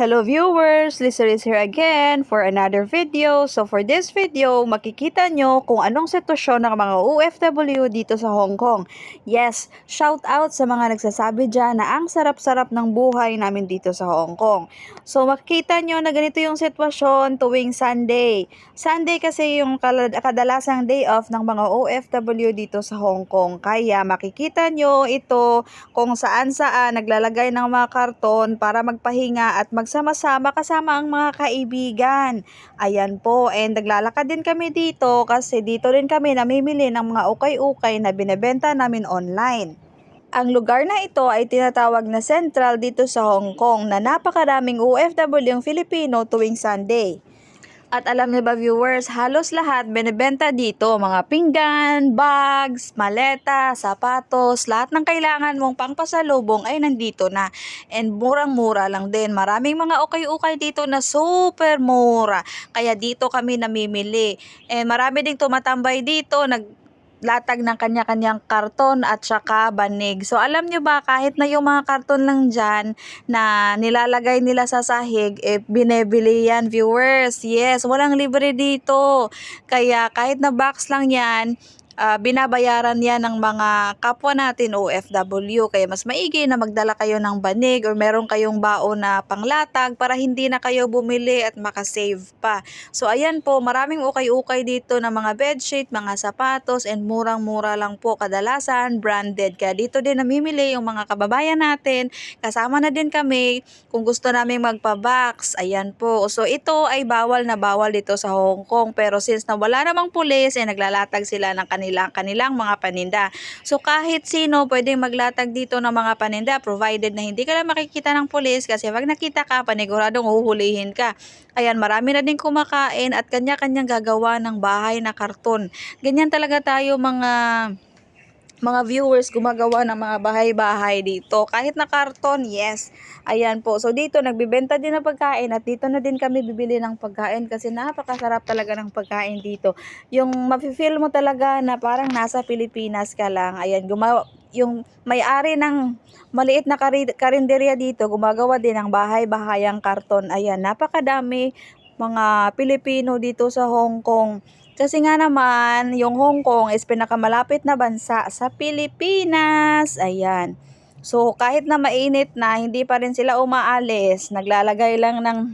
Hello viewers, Lisa is here again for another video. So for this video, makikita nyo kung anong sitwasyon ng mga OFW dito sa Hong Kong. Yes, shout out sa mga nagsasabi dyan na ang sarap-sarap ng buhay namin dito sa Hong Kong. So makikita nyo na ganito yung sitwasyon tuwing Sunday. Sunday kasi yung kadalasang day off ng mga OFW dito sa Hong Kong. Kaya makikita nyo ito kung saan-saan naglalagay ng mga karton para magpahinga at magsama-sama kasama ang mga kaibigan. Ayan po, and naglalakad din kami dito kasi dito rin kami namimili ng mga ukay-ukay na binebenta namin online. Ang lugar na ito ay tinatawag na Central dito sa Hong Kong na napakaraming OFW yung Filipino tuwing Sunday. At alam niyo ba viewers, halos lahat binebenta dito, mga pinggan, bags, maleta, sapatos, lahat ng kailangan mong pangpasalubong ay nandito na. And murang-mura lang din. Maraming mga ukay-ukay dito na super mura. Kaya dito kami namimili. And marami ding tumatambay dito, nag latag ng kanya-kanyang karton at saka banig. So alam nyo ba kahit na yung mga karton lang dyan na nilalagay nila sa sahig, eh binebili yan viewers. Yes, walang libre dito. Kaya kahit na box lang yan, ah, binabayaran yan ng mga kapwa natin OFW. Kaya mas maigi na magdala kayo ng banig or meron kayong baon na panglatag para hindi na kayo bumili at makasave pa. So ayan po, maraming ukay-ukay dito ng mga bedsheet, mga sapatos, and murang-mura lang po kadalasan branded. Kaya dito din namimili yung mga kababayan natin. Kasama na din kami kung gusto namin magpa-box. Ayan po. So ito ay bawal na bawal dito sa Hong Kong. Pero since na wala namang pulis, eh naglalatag sila ng kanilang, kanilang mga paninda. So kahit sino pwedeng maglatag dito ng mga paninda provided na hindi ka lang makikita ng pulis kasi pag nakita ka, paniguradong huhulihin ka. Ayan, marami na din kumakain at kanya-kanyang gagawa ng bahay na karton. Ganyan talaga tayo mga mga viewers gumagawa ng mga bahay-bahay dito. Kahit na karton, yes. Ayan po. So dito nagbibenta din ng pagkain at dito na din kami bibili ng pagkain kasi napakasarap talaga ng pagkain dito. Yung mafe-feel mo talaga na parang nasa Pilipinas ka lang. Ayan, gumawa yung may-ari ng maliit na kari- karinderya dito, gumagawa din ng bahay-bahayang karton. Ayan, napakadami mga Pilipino dito sa Hong Kong. Kasi nga naman, yung Hong Kong is pinakamalapit na bansa sa Pilipinas. Ayan. So, kahit na mainit na, hindi pa rin sila umaalis. Naglalagay lang ng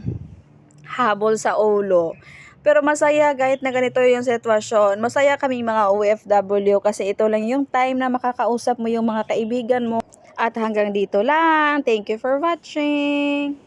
habol sa ulo. Pero masaya kahit na ganito yung sitwasyon. Masaya kami mga OFW kasi ito lang yung time na makakausap mo yung mga kaibigan mo. At hanggang dito lang. Thank you for watching.